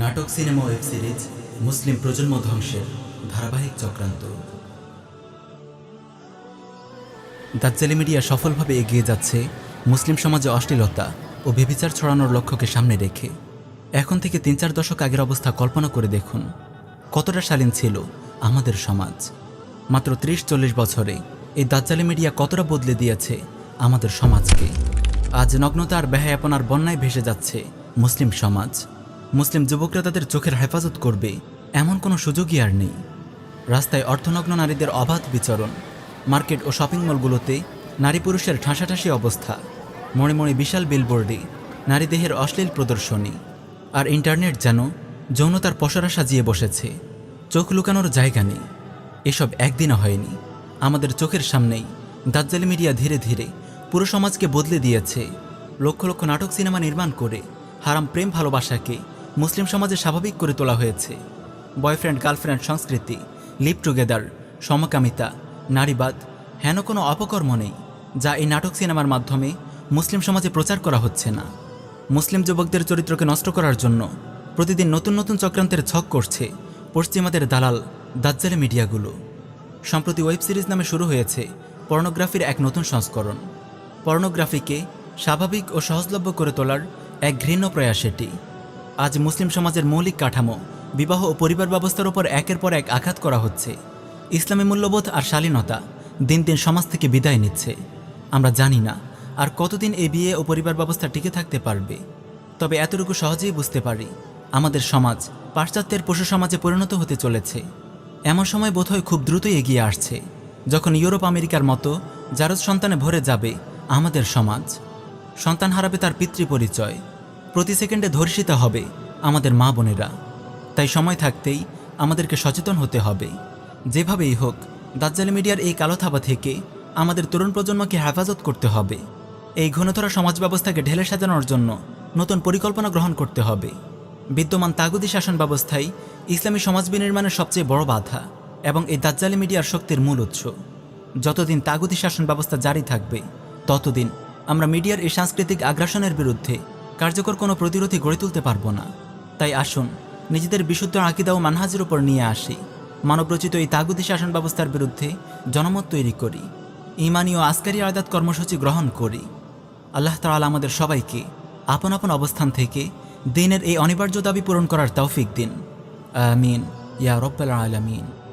নাটক, cinema, web series, মুসলিম প্রজন্ম ধ্বংসের ধারাবাহিক চক্রান্ত। দাজ্জালি মিডিয়া সফলভাবে এগিয়ে যাচ্ছে মুসলিম সমাজে অশ্লীলতা ও বেবিচার ছড়ানোর লক্ষ্যকে সামনে রেখে। এখন থেকে তিন চার দশক আগের অবস্থা কল্পনা করে দেখুন, কতটা শালীন ছিল আমাদের সমাজ। মাত্র ত্রিশ চল্লিশ বছরে এই দাজ্জালি মিডিয়া কতটা বদলে দিয়েছে আমাদের সমাজকে। আজ নগ্নতা আর ব্যয়াপনার বন্যায় ভেসে যাচ্ছে মুসলিম সমাজ। মুসলিম যুবকরা তাদের চোখের হেফাজত করবে, এমন কোনো সুযোগই আর নেই। রাস্তায় অর্থনগ্ন নারীদের অবাধ বিচরণ, মার্কেট ও শপিং মলগুলোতে নারী পুরুষের ঠাঁসাঠাঁসি অবস্থা, মনে মনে বিশাল বিলবোর্ডে নারী দেহের অশ্লীল প্রদর্শনী, আর ইন্টারনেট যেন যৌনতার পসরা সাজিয়ে বসেছে। চোখ লুকানোর জায়গা নেই, এসব একদিনও হয়নি। আমাদের চোখের সামনেই দাজ্জালি মিডিয়া ধীরে ধীরে পুরো সমাজকে বদলে দিয়েছে। লক্ষ লক্ষ নাটক সিনেমা নির্মাণ করে হারাম প্রেম ভালোবাসাকে মুসলিম সমাজে স্বাভাবিক করে তোলা হয়েছে। বয়ফ্রেন্ড, গার্লফ্রেন্ড সংস্কৃতি, লিভ টুগেদার, সমকামিতা, নারীবাদ, হেন কোনো অপকর্ম নেই, যা এই নাটক সিনেমার মাধ্যমে মুসলিম সমাজে প্রচার করা হচ্ছে না। মুসলিম যুবকদের চরিত্রকে নষ্ট করার জন্য প্রতিদিন নতুন নতুন চক্রান্তের ছক করছে পশ্চিমাদের দালাল দাজ্জালে মিডিয়াগুলো। সম্প্রতি ওয়েব সিরিজ নামে শুরু হয়েছে পর্নোগ্রাফির এক নতুন সংস্করণ। পর্নোগ্রাফিকে স্বাভাবিক ও সহজলভ্য করে তোলার এক ঘৃণ্য প্রয়াস এটি। আজ মুসলিম সমাজের মৌলিক কাঠামো, বিবাহ ও পরিবার ব্যবস্থার উপর একের পর এক আঘাত করা হচ্ছে। ইসলামী মূল্যবোধ আর শালীনতা দিন দিন সমাজ থেকে বিদায় নিচ্ছে। আমরা জানি না আর কতদিন এই বিয়ে ও পরিবার ব্যবস্থা টিকে থাকতে পারবে। তবে এতটুকু সহজেই বুঝতে পারি, আমাদের সমাজ পাশ্চাত্যের পশু সমাজে পরিণত হতে চলেছে। এমন সময় বোধহয় খুব দ্রুতই এগিয়ে আসছে, যখন ইউরোপ আমেরিকার মতো জারজ সন্তানে ভরে যাবে আমাদের সমাজ। সন্তান হারাবে তার পিতৃ পরিচয় প্রতি সেকেন্ডে ধর্ষিত হবে আমাদের মা বোনেরা। তাই সময় থাকতেই আমাদেরকে সচেতন হতে হবে। যেভাবেই হোক, দাজ্জালি মিডিয়ার এই কালো থাবা থেকে আমাদের তরুণ প্রজন্মকে হেফাজত করতে হবে। এই ঘনধরা সমাজ ব্যবস্থাকে ঢেলে সাজানোর জন্য নতুন পরিকল্পনা গ্রহণ করতে হবে। বিদ্যমান তাগুদি শাসন ব্যবস্থাই ইসলামী সমাজ বিনির্মাণের সবচেয়ে বড় বাধা এবং এই দাজ্জালি মিডিয়ার শক্তির মূল উৎস। যতদিন তাগুদি শাসন ব্যবস্থা জারি থাকবে, ততদিন আমরা মিডিয়ার এই সাংস্কৃতিক আগ্রাসনের বিরুদ্ধে কার্যকর কোনো প্রতিরোধী গড়ে তুলতে পারব না। তাই আসুন, নিজেদের বিশুদ্ধ আকিদা ও মানহাজের উপর নিয়ে আসি। মানবরচিত এই তাগুদি শাসন ব্যবস্থার বিরুদ্ধে জনমত তৈরি করি। ইমানি ও আসকারি আয়াদাত কর্মসূচি গ্রহণ করি। আল্লাহ তাআলা আমাদের সবাইকে আপন আপন অবস্থান থেকে দিনের এই অনিবার্য দাবি পূরণ করার তৌফিক দিন। আমিন। ইয়া রব্বাল আলামিন।